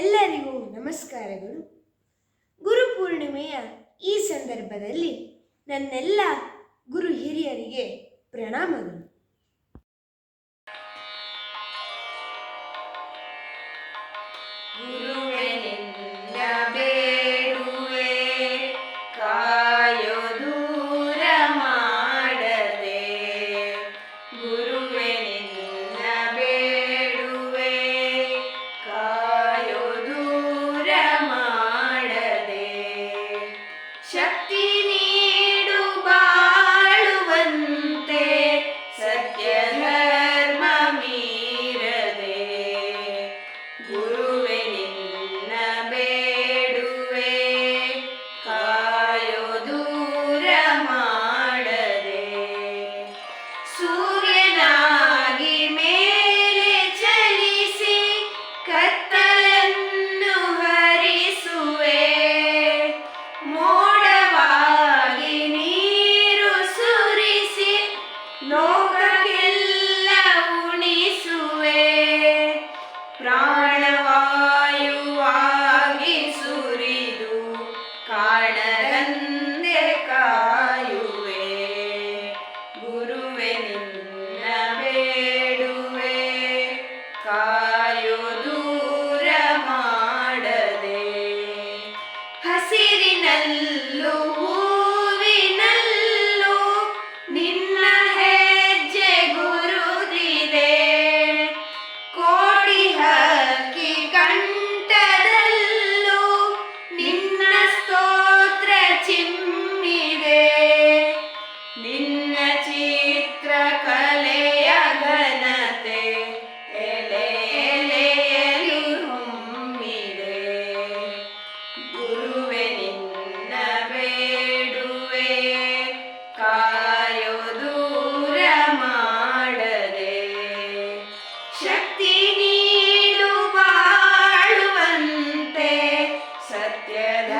ಎಲ್ಲರಿಗೂ ನಮಸ್ಕಾರಗಳು. ಗುರುಪೂರ್ಣಿಮೆಯ ಈ ಸಂದರ್ಭದಲ್ಲಿ ನನ್ನೆಲ್ಲ ಗುರು ಹಿರಿಯರಿಗೆ ಪ್ರಣಾಮಗಳು. ಗುರು നീ ಗುರುವೆ ನಿನ್ನ ಬೇಡುವೆ ಕಾಯೋ ದೂರ ಮಾಡದೆ. ಶಕ್ತಿ ನೀಡು ಬಾಳುವಂತೆ ಸತ್ಯದ